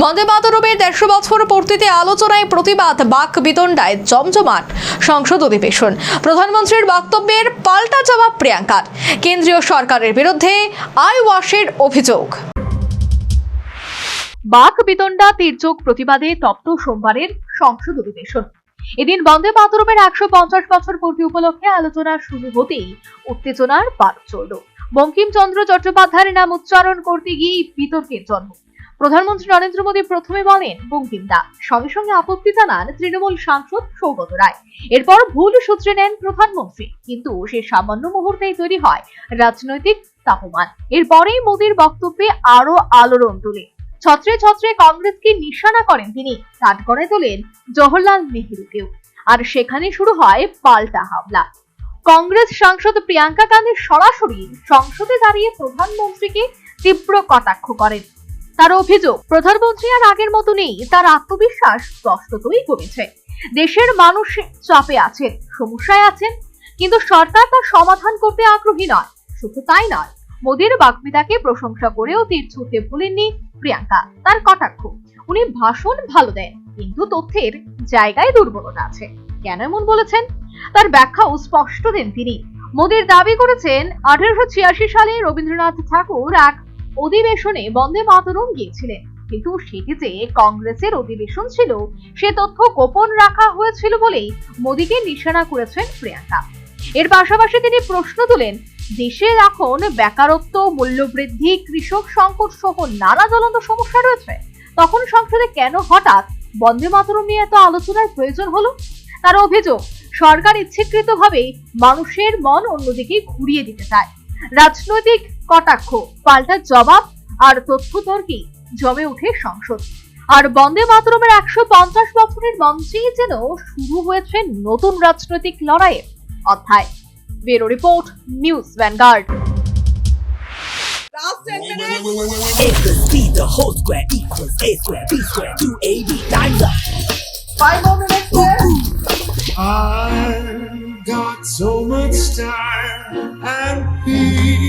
বন্দে মাতরমের দেড়শো বছর পূর্তিতে আলোচনায় প্রতিবাদ, বাক বিতণ্ডায় জমজমাট, সংসদ অধিবেশন। প্রধানমন্ত্রীর বক্তব্যের পাল্টা জবাব প্রিয়াঙ্কার কেন্দ্রীয় সরকারের বিরুদ্ধে আই ওয়াশের অভিযোগ। বাক বিতণ্ডা, তীর্যক প্রতিবাদে তপ্ত সোমবারের সংসদ অধিবেশন। এদিন বন্দে মাতরমের একশো পঞ্চাশ বছর পূর্তি উপলক্ষে আলোচনা শুরু হতেই উত্তেজনার পার চলল। বঙ্কিমচন্দ্র চট্টোপাধ্যায়ের নাম উচ্চারণ করতে গিয়ে বিতর্কের জন্ম। প্রধানমন্ত্রী নরেন্দ্র মোদী প্রথমে বলেন বঙ্কিমদা সঙ্গে সঙ্গে আপত্তি জানান তৃণমূল সাংসদ সৌগত রায়। এরপর ভুল সূত্রে নেন প্রধানমন্ত্রী। কিন্তু সে সামান্য মুহূর্তেই তৈরি হয় রাজনৈতিক তাপমান। এরপরেই মোদীর বক্তব্যে আরও আলোড়ন তোলে। ছত্রে ছত্রে কংগ্রেসকে নিশানা করেন তিনি। কাঠগড়ায় তোলেন জওহরলাল নেহরুকেও। আর সেখানে শুরু হয় পাল্টা হামলা। কংগ্রেস সাংসদ প্রিয়াঙ্কা গান্ধী সরাসরি সংসদে দাঁড়িয়ে প্রধানমন্ত্রীকে তীব্র কটাক্ষ করেন। তার অভিযোগ, প্রধানমন্ত্রী আর আগের মতো নেই, তার আত্মবিশ্বাস স্পষ্টতই কমেছে। দেশের মানুষ চাপে আছেন সমস্যায় আছেন কিন্তু সরকার তার সমাধান করতে আগ্রহী নয়। শুধু তাই নয়, মোদীর বাগ্মিতাকে প্রশংসা করেও তীর ছুটতে ভুলেননি প্রিয়াঙ্কা, তার কটাক্ষ। উনি ভাষণ ভালো দেন, কিন্তু তথ্যের জায়গায় দুর্বলতা আছে। কেন এমন বলেছেন? তার ব্যাখ্যাও স্পষ্ট দেন তিনি। মোদীর দাবি করেছেন, আঠারোশো ছিয়াশি সালে রবীন্দ্রনাথ ঠাকুর এক অধিবেশনে বন্দে মাতরম গিয়েছিলেন। কিন্তু সেটি যে কংগ্রেসের অধিবেশন ছিল, সে তথ্য গোপন রাখা হয়েছিল বলেই মোদীকে নিশানা করেছেন প্রিয়াঙ্কা। এর পাশাপাশি তিনি প্রশ্ন তোলেন দেশে এখন বেকারত্ব, মূল্যবৃদ্ধি, কৃষক সংকট সহ নানা জ্বলন্ত সমস্যা রয়েছে। তখন সংসদে কেন হঠাৎ বন্দে মাতরম নিয়ে এত আলোচনার প্রয়োজন হলো? তার অভিযোগ, সরকার ইচ্ছাকৃতভাবে মানুষের মন অন্যদিকে ঘুরিয়ে দিতে চায়। রাজনৈতিক কটাক্ষ পাল্টা জবাব আর তথ্য তর্কে জমে উঠে সংসদ আর বন্দে মাতরমের একশো পঞ্চাশ বছরের মঞ্চেই যেন শুরু হয়েছে নতুন রাজনৈতিক লড়াইয়ের অধ্যায়। বেরো report news Vanguard. Got so much time and